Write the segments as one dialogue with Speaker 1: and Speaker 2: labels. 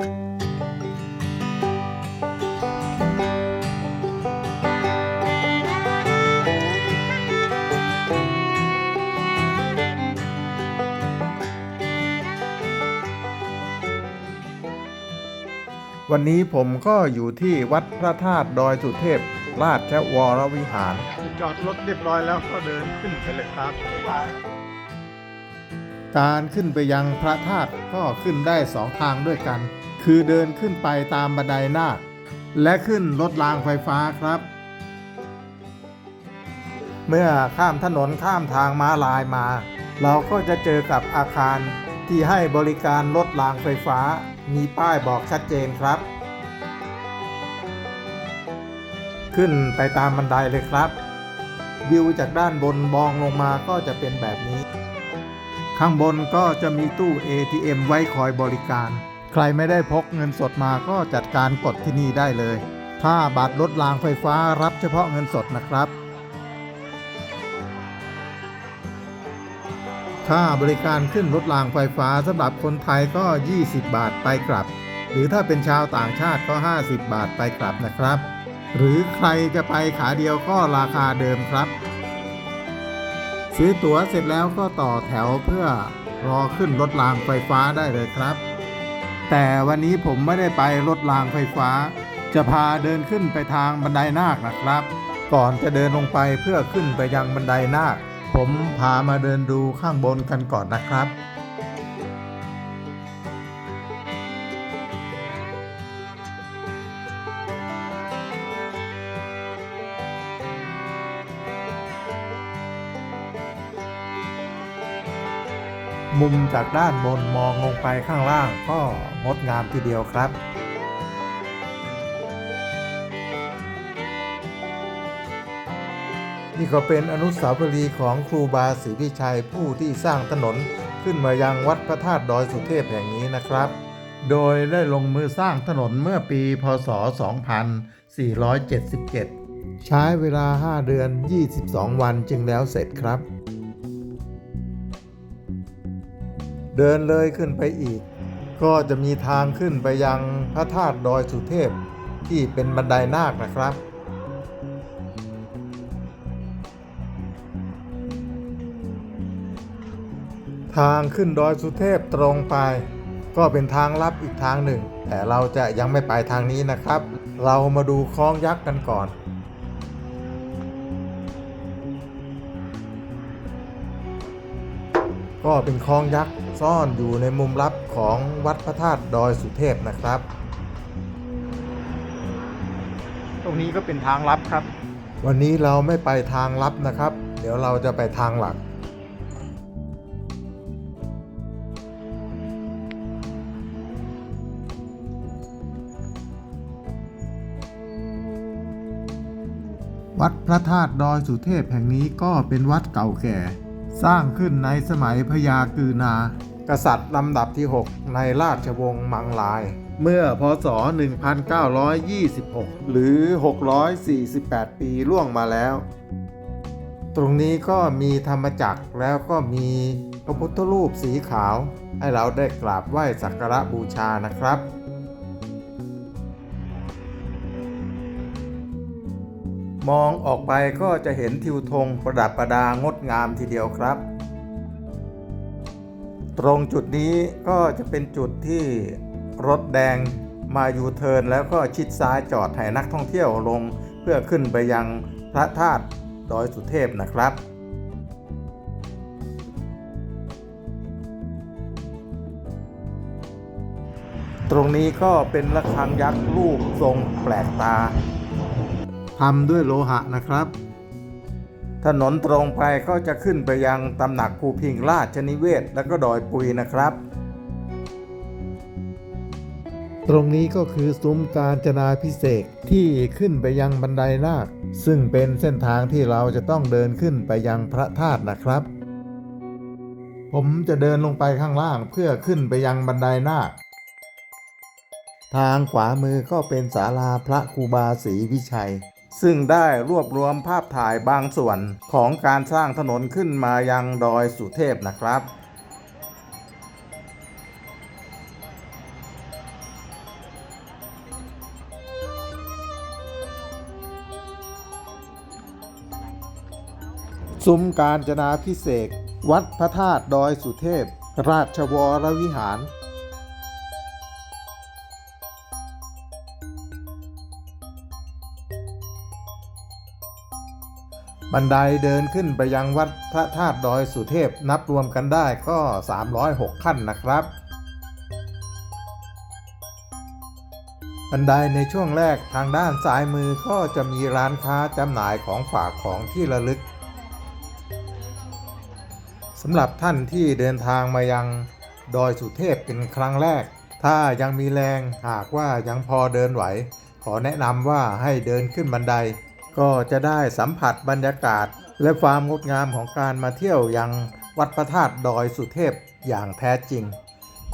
Speaker 1: วันนี้ผมก็อยู่ที่วัดพระธาตุดอยสุเทพ ราชวรวิหาร จอดรถเรียบร้อยแล้วก็เดินขึ้นไปเลยครับ การขึ้นไปยังพระธาตุก็ขึ้นได้สองทางด้วยกัน คือเดินขึ้นไปตามบันไดนาคและขึ้นรถรางไฟฟ้าครับ เมื่อข้ามถนนข้ามทางม้าลายมา เราก็จะเจอกับอาคารที่ให้บริการรถรางไฟฟ้า มีป้ายบอกชัดเจนครับ ขึ้นไปตามบันไดเลยครับ วิวจากด้านบนมองลงมาก็จะเป็นแบบนี้ ข้างบนก็จะมีตู้ ATM ไว้คอยบริการ ใครไม่ได้พกเงินสดมาก็จัดการกดที่นี่ได้เลยถ้าบัตรรถรางไฟฟ้ารับเฉพาะเงินสดนะครับ ค่าบริการขึ้นรถรางไฟฟ้าสำหรับคนไทยก็ 20 บาทไปกลับ หรือถ้าเป็นชาวต่างชาติก็ 50 บาทไปกลับนะครับ หรือใครจะไปขาเดียวก็ราคาเดิมครับ ซื้อตั๋วเสร็จแล้วก็ต่อแถวเพื่อรอขึ้นรถรางไฟฟ้าได้เลยครับ แต่วันนี้ผมไม่ได้ไปรถรางไฟฟ้า จะพาเดินขึ้นไปทางบันไดนาคนะครับ ก่อนจะเดินลงไปเพื่อขึ้นไปยังบันไดนาค ผมพามาเดินดูข้างบนกันก่อนนะครับ มุมจากด้านบนมองลงไปข้างล่างก็งดงามทีเดียวครับนี่ก็เป็นอนุสาวรีย์ของครูบาศรีวิชัยผู้ที่สร้างถนนขึ้นมายังวัดพระธาตุดอยสุเทพแห่งนี้นะครับ โดยได้ลงมือสร้างถนนเมื่อปี พศ 2477 ใช้เวลา 5 เดือน 22 วันจึงแล้วเสร็จครับ เดินเลยขึ้นไปอีก ก็จะมีทางขึ้นไปยังพระธาตุดอยสุเทพที่เป็นบันไดนาคนะครับ ทางขึ้นดอยสุเทพตรงไป ก็เป็นทางลับอีกทางหนึ่ง แต่เราจะยังไม่ไปทางนี้นะครับ เรามาดูคลองยักษ์กันก่อน ก็เป็นคลองยักษ์ซ่อนอยู่ในมุมลับของวัดพระธาตุดอยสุเทพนะครับ
Speaker 2: ตรงนี้ก็เป็นทางลับครับ
Speaker 1: วันนี้เราไม่ไปทางลับนะครับ เดี๋ยวเราจะไปทางหลัก วัดพระธาตุดอยสุเทพแห่งนี้ก็เป็นวัดเก่าแก่ สร้างขึ้นในสมัยพญากือนา กษัตริย์ลำดับที่ 6 ในราชวงศ์มังลาย เมื่อพศ 1926 หรือ 648 ปีล่วงมาแล้ว ตรงนี้ก็มีธรรมจักรแล้วก็มีพระพุทธรูปสีขาว ให้เราได้กราบไหว้สักการะบูชานะครับ มองออกไปก็จะเห็นทิวธงประดับประดางดงามทีเดียวครับ ตรงจุดนี้ก็จะเป็นจุดที่รถแดงมายูเทิร์นแล้วก็ชิดซ้ายจอดให้นักท่องเที่ยวลงเพื่อขึ้นไปยังพระธาตุดอยสุเทพนะครับ ตรงนี้ก็เป็นระฆังยักษ์รูปทรงแปลกตา ทำด้วยโลหะนะครับ ถนนตรงไปก็จะขึ้นไปยังตำหนักภูพิงราชนิเวศ และก็ดอยปุยนะครับ ตรงนี้ก็คือซุ้มการจนาพิเศษที่ขึ้นไปยังบันไดนาคซึ่งเป็นเส้นทางที่เราจะต้องเดินขึ้นไปยังพระธาตุนะครับ ผมจะเดินลงไปข้างล่างเพื่อขึ้นไปยังบันไดนาคทางขวามือก็เป็นศาลาพระครูบาศรีวิชัย ซึ่งได้รวบรวมภาพถ่ายบางส่วนของการสร้างถนนขึ้นมายังดอยสุเทพนะครับซุ้มการจนาพิเศษ วัดพระธาตุดอยสุเทพ ราชวรวิหาร บันไดเดินขึ้นไปยังวัดพระธาตุดอยสุเทพนับรวมกันได้ก็ 306 ขั้นนะครับ บันไดในช่วงแรกทางด้านซ้ายมือก็จะมีร้านค้าจำหน่ายของฝากของที่ระลึกสำหรับท่านที่เดินทางมายังดอยสุเทพเป็นครั้งแรก ถ้ายังมีแรงหากว่ายังพอเดินไหว ขอแนะนำว่าให้เดินขึ้นบันได ก็จะได้สัมผัสบรรยากาศ และความงดงามของการมาเที่ยวยังวัดพระธาตุดอยสุเทพอย่างแท้จริง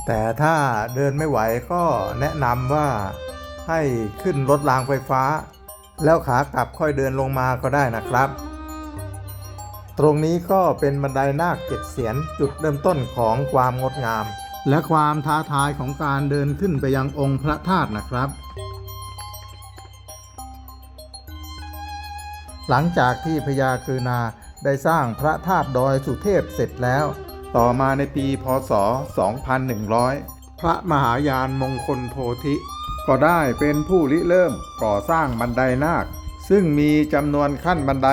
Speaker 1: แต่ถ้าเดินไม่ไหวก็แนะนำว่าให้ขึ้นรถรางไฟฟ้า แล้วขากลับค่อยเดินลงมาก็ได้นะครับ ตรงนี้ก็เป็นบันไดนาคเจ็ดเสียนจุดเริ่มต้นของความงดงาม และความท้าทายของการเดินขึ้นไปยังองค์พระธาตุนะครับ หลังจากที่พญาคือนาได้สร้างพระธาตุดอยสุเทพเสร็จแล้ว ต่อมาในปีพศ 2100 พระมหายานมงคลโพธิ ก็ได้เป็นผู้ริเริ่มก่อสร้างบันไดนาค ซึ่งมีจำนวนขั้นบันได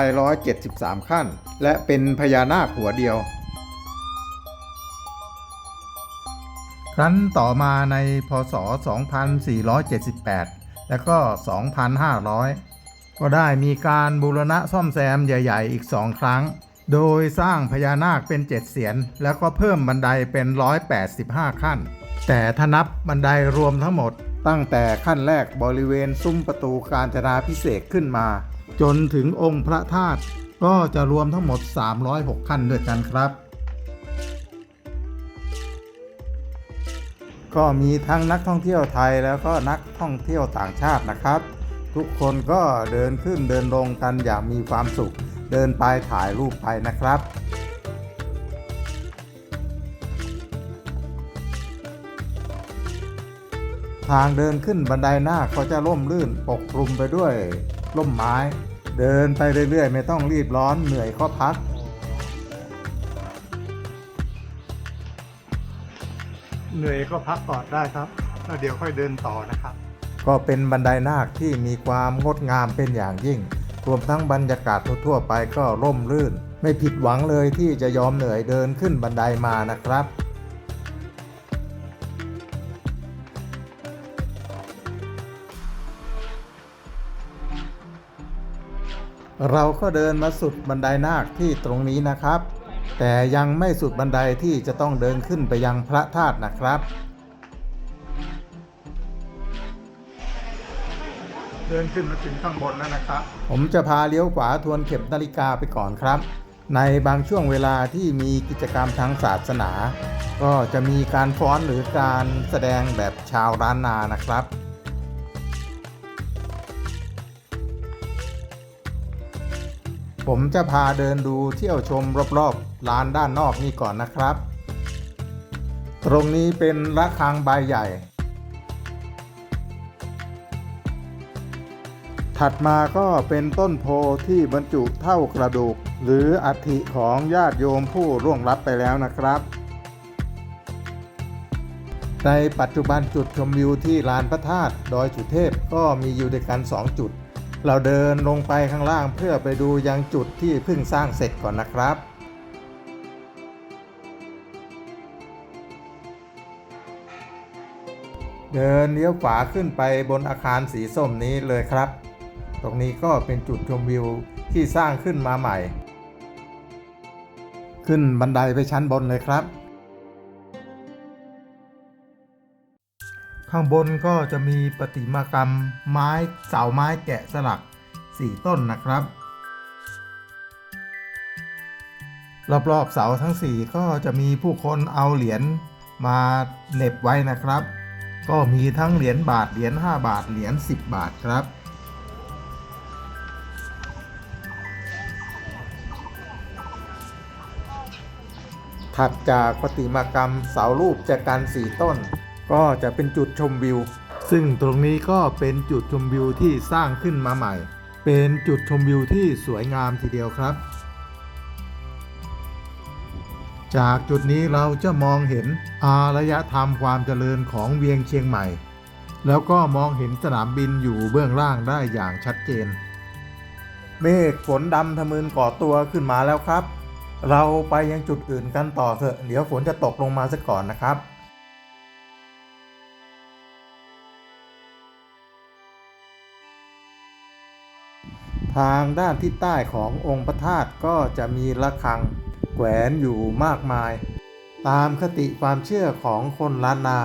Speaker 1: 173 ขั้น และเป็นพญานาคหัวเดียว ครั้นต่อมาในพศ 2478 และก็ 2500 ก็ได้มีการบูรณะซ่อมแซมใหญ่ ๆ อีกสองครั้ง โดยสร้างพญานาคเป็นเจ็ดเสียน แล้วก็เพิ่มบันไดเป็น 185 ขั้น แต่ถ้านับบันไดรวมทั้งหมด ตั้งแต่ขั้นแรกบริเวณซุ้มประตูการจนาพิเศษขึ้นมา จนถึงองค์พระธาตุก็จะรวมทั้งหมด 306 ขั้นด้วยกันครับ ก็มีทั้งนักท่องเที่ยวไทยแล้วก็นักท่องเที่ยวต่างชาตินะครับ ทุกคนก็เดินขึ้นเดินลงกันอย่างมีความสุข เดินไปถ่ายรูปไปนะครับทางเดินขึ้นบันไดหน้าก็จะร่มรื่นปกคลุมไปด้วยร่มไม้ เดินไปเรื่อยๆ ไม่ต้องรีบร้อนเหนื่อยก็พัก
Speaker 2: เหนื่อยก็พักก่อนได้ครับแล้วเดี๋ยวค่อยเดินต่อนะครับ
Speaker 1: ก็เป็นบันไดนาคที่มีความงดงามเป็นอย่างยิ่ง รวมทั้งบรรยากาศทั่วไปก็ร่มรื่น ไม่ผิดหวังเลยที่จะยอมเหนื่อยเดินขึ้นบันไดมานะครับเราก็เดินมาสุดบันไดนาคที่ตรงนี้นะครับ แต่ยังไม่สุดบันไดที่จะต้องเดินขึ้นไปยังพระธาตุนะครับ
Speaker 2: เดินขึ้นมาถึงข้างบนแล้วนะครับ
Speaker 1: ผมจะพาเลี้ยวขวาทวนเข็มนาฬิกาไปก่อนครับ ในบางช่วงเวลาที่มีกิจกรรมทางศาสนา ก็จะมีการฟ้อนหรือการแสดงแบบชาวร้านนานะครับผมจะพาเดินดูเที่ยวชมรอบๆลานด้านนอกนี่ก่อนนะครับ ตรงนี้เป็นระฆังใบใหญ่ ถัดมาก็เป็นต้นโพที่บรรจุเท่ากระดูก หรืออัฐิของญาติโยมผู้ร่วงลับไปแล้วนะครับ ในปัจจุบันจุดชมวิวที่ลานพระธาตุดอยสุเทพก็มีอยู่ด้วยกัน 2 จุด เราเดินลงไปข้างล่างเพื่อไปดูยังจุดที่เพิ่งสร้างเสร็จก่อนนะครับเดินเลี้ยวขวาขึ้นไปบนอาคารสีส้มนี้เลยครับ ตรงนี้ก็เป็นจุดชมวิวที่สร้างขึ้นมาใหม่ ขึ้นบันไดไปชั้นบนเลยครับ ข้างบนก็จะมีประติมากรรมไม้เสาไม้แกะสลัก 4 ต้นนะครับ รอบๆเสาทั้ง 4 ก็จะมีผู้คนเอาเหรียญมาเน็บไว้นะครับ ก็มีทั้งเหรียญบาทเหรียญ5บาทเหรียญ10 บาทครับ ถัดจากประติมากรรมเสารูปจากกันสี่ต้น ก็จะเป็นจุดชมวิว ซึ่งตรงนี้ก็เป็นจุดชมวิวที่สร้างขึ้นมาใหม่ เป็นจุดชมวิวที่สวยงามทีเดียวครับ จากจุดนี้เราจะมองเห็นอารยธรรมความเจริญของเวียงเชียงใหม่ แล้วก็มองเห็นสนามบินอยู่เบื้องล่างได้อย่างชัดเจน เมฆฝนดำทะมึนก่อตัวขึ้นมาแล้วครับ เราไปยังจุดอื่นกันต่อเถอะ เดี๋ยวฝนจะตกลงมาซะก่อนนะครับทางด้านทิศใต้ขององค์พระธาตุก็จะมีระฆังแขวนอยู่มากมาย ตามคติความเชื่อของคนล้านนา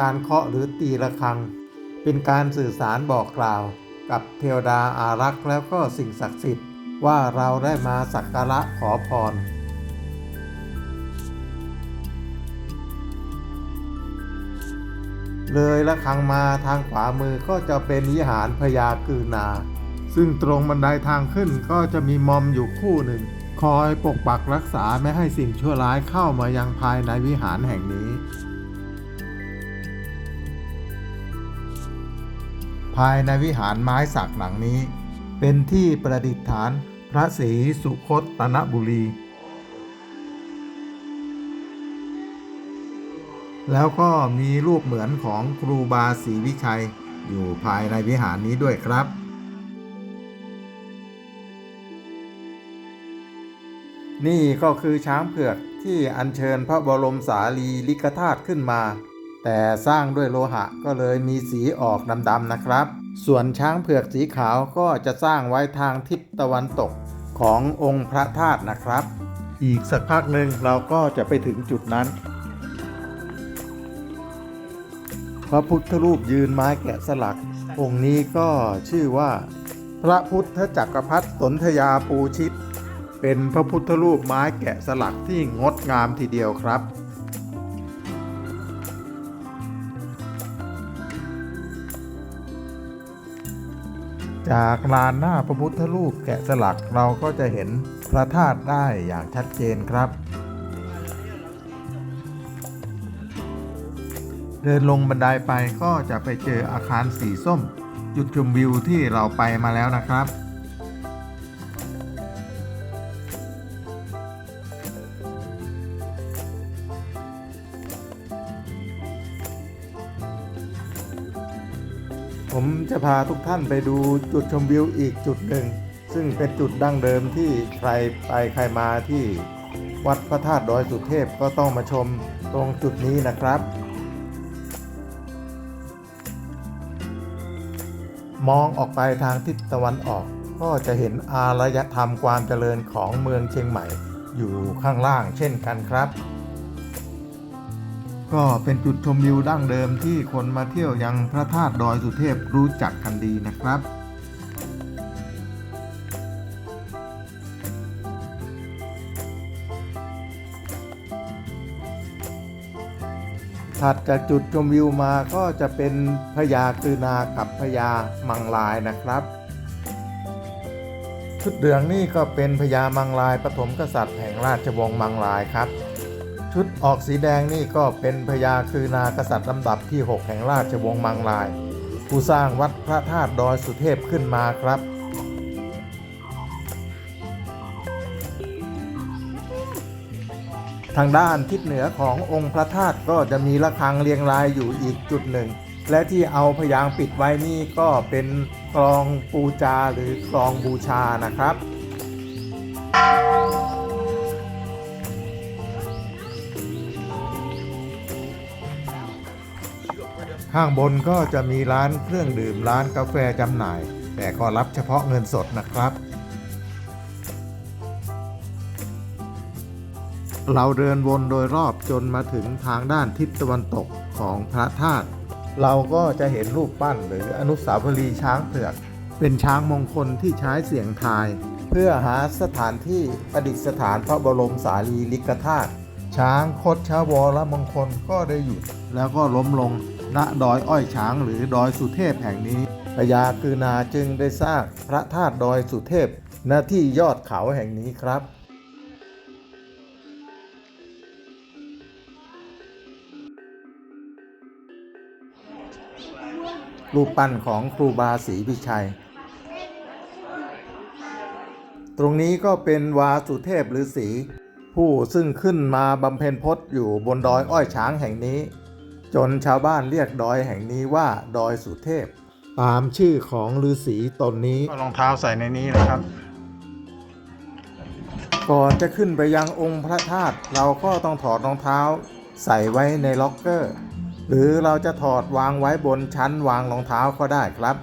Speaker 1: การเคาะหรือตีระฆัง เป็นการสื่อสารบอกกล่าว กับเทวดาอารักษ์แล้วก็สิ่งศักดิ์สิทธิ์ ว่าเราได้มาสักการะขอพร เลยละครังมาทางขวามือก็จะเป็นวิหารพญากือนา ซึ่งตรงบันไดทางขึ้นก็จะมีมอมอยู่คู่หนึ่ง คอยปกปักรักษาไม่ให้สิ่งชั่วร้ายเข้ามายังภายในวิหารแห่งนี้ภายในวิหารไม้สักหลังนี้ เป็นที่ประดิษฐาน พระศรีสุคตตนบุรี แล้วก็มีรูปเหมือนของครูบาศรีวิชัย อยู่ภายในวิหารนี้ด้วยครับ นี่ก็คือช้างเผือกที่อัญเชิญพระบรมสารีริกธาตุขึ้นมา แต่สร้างด้วยโลหะก็เลยมีสีออกดำๆนะครับ ส่วนช้างเผือกสีขาวก็จะสร้างไว้ทางทิศตะวันตกขององค์พระธาตุนะครับ อีกสักพักหนึ่งเราก็จะไปถึงจุดนั้น พระพุทธรูปยืนไม้แกะสลัก องค์นี้ก็ชื่อว่า พระพุทธจักรพรรดิสนธยาปูชิต เป็นพระพุทธรูปไม้แกะสลักที่งดงามทีเดียวครับ จากลานหน้าพระพุทธรูปแกะสลักเราก็จะเห็นพระธาตุได้อย่างชัดเจนครับ เดินลงบันไดไปก็จะไปเจออาคารสีส้ม จุดชมวิวที่เราไปมาแล้วนะครับ ผมจะพาทุกท่านไปดูจุดชมวิวอีกจุดหนึ่ง ซึ่งเป็นจุดดั้งเดิมที่ใครไปใครมาที่วัดพระธาตุดอยสุเทพก็ต้องมาชมตรงจุดนี้นะครับ มองออกไปทางทิศตะวันออก ก็จะเห็นอารยธรรมความเจริญของเมืองเชียงใหม่ อยู่ข้างล่างเช่นกันครับ ก็เป็นจุดชมวิวดั้งเดิมที่คนมาเที่ยวยังพระธาตุดอยสุเทพรู้จักกันดีนะครับถัดจากจุดชมวิวมาก็จะเป็นพญาคือนากับพญามังลายนะครับ ชุดเหลืองนี่ก็เป็นพญามังลายปฐมกษัตริย์แห่งราชวงศ์มังลายครับ ชุดออกสีแดงนี่ก็เป็นพญาคือนากษัตริย์ลำดับที่ 6 แห่งราชวงศ์มังลาย ผู้สร้างวัดพระธาตุดอยสุเทพขึ้นมาครับ ทางด้านทิศเหนือขององค์พระธาตุก็จะมีระฆังเรียงรายอยู่อีกจุดหนึ่ง และที่เอาพยางค์ปิดไว้นี่ก็เป็นกลองปูจาหรือกลองบูชานะครับ ข้างบนก็จะมีร้านเครื่องดื่มร้านกาแฟจำหน่าย แต่ก็รับเฉพาะเงินสดนะครับ เราเดินวนโดยรอบจนมาถึงทางด้านทิศตะวันตกของพระธาตุเราก็จะเห็นรูปปั้นหรืออนุสาวรีย์ช้างเผือก เป็นช้างมงคลที่ใช้เสียงทาย เพื่อหาสถานที่ประดิษฐานพระบรมสารีริกธาตุช้างคดชาวรมงคลก็ได้หยุดแล้วก็ล้มลง ณดอยอ้อยช้างหรือดอยสุเทพแห่งนี้พญาคือนาจึงได้สร้างพระธาตุดอยสุเทพณที่ยอดเขาแห่งนี้ครับรูปปั้นของครูบาศรีวิชัย ตรงนี้ก็เป็นวาสุเทพฤาษีผู้ซึ่งขึ้นมาบำเพ็ญพจน์อยู่บนดอยอ้อยช้างแห่งนี้ จนชาวบ้านเรียกดอยแห่งนี้ว่าดอยสุเทพ ตามชื่อของฤาษีตนนี้
Speaker 2: ก็รองเท้าใส่ในนี้นะครับ
Speaker 1: ก่อนจะขึ้นไปยังองค์พระธาตุเราก็ต้องถอดรองเท้า ใส่ไว้ในล็อกเกอร์ หรือเราจะถอดวางไว้บนชั้นวางรองเท้าก็ได้ครับ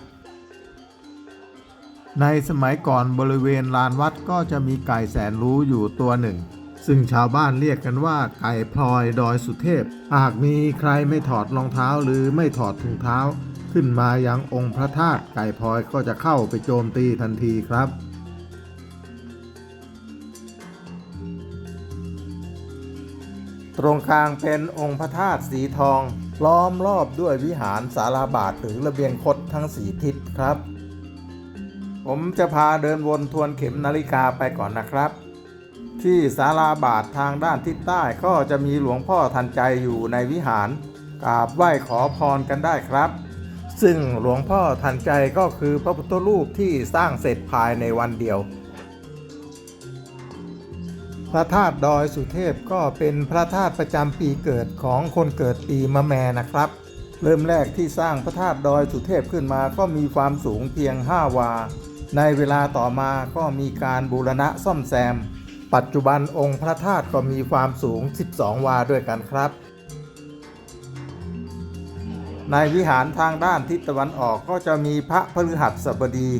Speaker 1: ในสมัยก่อนบริเวณลานวัดก็จะมีไก่แสนรู้อยู่ตัวหนึ่ง ซึ่งชาวบ้านเรียกกันว่าไก่พลอยดอยสุเทพ หากมีใครไม่ถอดรองเท้าหรือไม่ถอดถุงเท้า ขึ้นมายังองค์พระธาตุไก่พลอยก็จะเข้าไปโจมตีทันทีครับตรงกลางเป็นองค์พระธาตุสีทอง ล้อมรอบด้วยวิหารสาราบาทหรือระเบียงคดทั้งสีทิศครับ ผมจะพาเดินวนทวนเข็มนาฬิกาไปก่อนนะครับ ที่ศาลาบาททางด้านทิศใต้ก็จะมีหลวงพ่อทันใจอยู่ในวิหารกราบไหว้ขอพรกันได้ครับ ซึ่งหลวงพ่อทันใจก็คือพระพุทธรูปที่สร้างเสร็จภายในวันเดียว พระธาตุดอยสุเทพก็เป็นพระธาตุประจำปีเกิดของคนเกิดปีมะแม่นะครับ เริ่มแรกที่สร้างพระธาตุดอยสุเทพขึ้นมาก็มีความสูงเพียง 5 วา ในเวลาต่อมาก็มีการบูรณะซ่อมแซม ปัจจุบันองค์พระธาตุก็มีความสูง 12 วาด้วยกันครับ ในวิหารทางด้านทิศตะวันออกก็จะมีพระพฤหัสบดี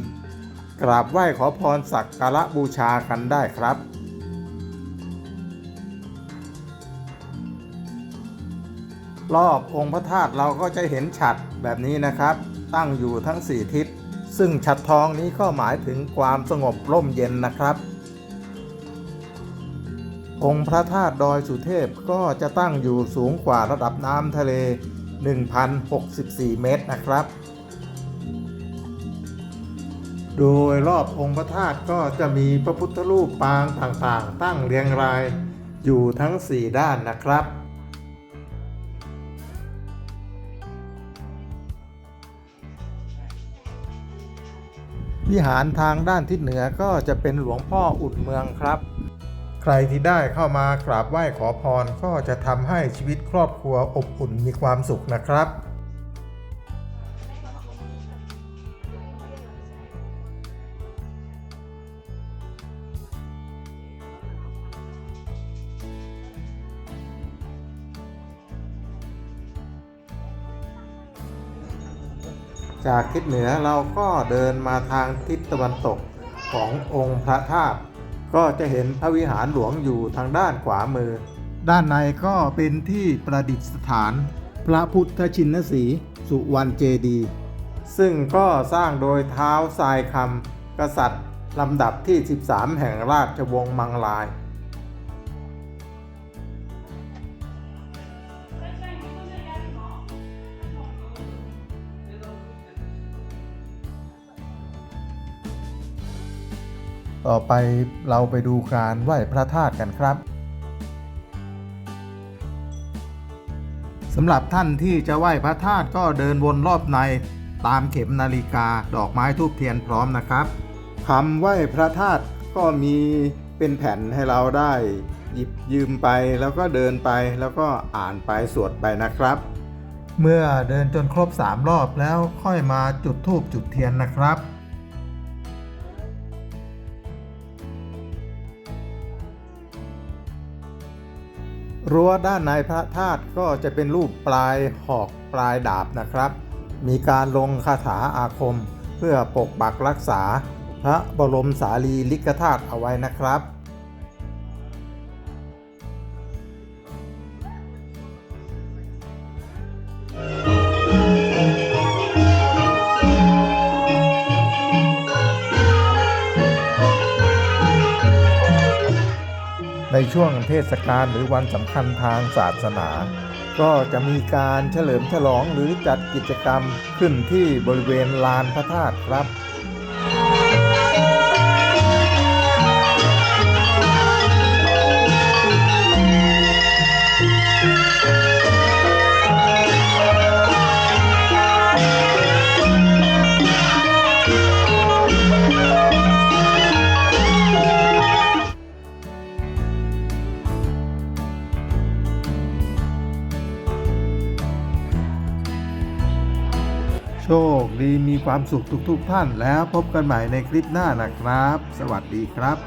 Speaker 1: กราบไหว้ขอพรสักการะบูชากันได้ครับรอบองค์พระธาตุเราก็จะเห็นฉัตรแบบนี้นะครับ ตั้งอยู่ทั้ง 4 ทิศ ซึ่งฉัตรทองนี้ก็หมายถึงความสงบร่มเย็นนะครับ องค์พระธาตุดอยสุเทพก็จะตั้งอยู่สูงกว่าระดับน้ำทะเล 1,064 เมตรนะครับ โดยรอบองค์พระธาตุก็จะมีพระพุทธรูปปางต่างๆ ตั้งเรียงรายอยู่ทั้ง 4 ด้านนะครับวิหารทางด้านทิศเหนือก็จะเป็นหลวงพ่ออุดเมืองครับ รที่ได้เข้ามากราบไหว้ขอพรก็จะทำให้ชีวิตครอบครัวอบอุ่นมีความสุขนะครับ จากทิศเหนือเราก็เดินมาทางทิศตะวันตกขององค์พระธาตุ ก็จะเห็นพระวิหารหลวงอยู่ทางด้านขวามือ ด้านในก็เป็นที่ประดิษฐาน พระพุทธชินสีห์สุวรรณเจดีย์ซึ่งก็สร้างโดยเท้าทรายคำกษัตริย์ลำดับที่ 13 แห่งราชวงศ์มังลาย ต่อไปเราไปดูการไหว้พระธาตุกันครับสำหรับท่านที่จะไหว้พระธาตุก็เดินวนรอบในตามเข็มนาฬิกาดอกไม้ทูบเทียนพร้อมนะครับคำไหว้พระธาตุก็มีเป็นแผ่นให้เราได้ หยิบยืมไปแล้วก็เดินไปแล้วก็อ่านไปสวดไปนะครับ เมื่อเดินจนครบ 3 รอบแล้วค่อยมาจุดธูปจุดเทียนนะครับ รั้วด้านในพระธาตุก็จะเป็นรูปปลายหอกปลายดาบนะครับ มีการลงคาถาอาคม เพื่อปกปักรักษา พระบรมสารีริกธาตุเอาไว้นะครับ ในช่วงเทศกาลหรือวันสำคัญทางศาสนา ก็จะมีการเฉลิมฉลองหรือจัดกิจกรรมขึ้นที่บริเวณลานพระธาตุครับ ดีมีความสุขทุกๆท่านแล้วพบกันใหม่ในคลิปหน้านะครับ สวัสดีครับ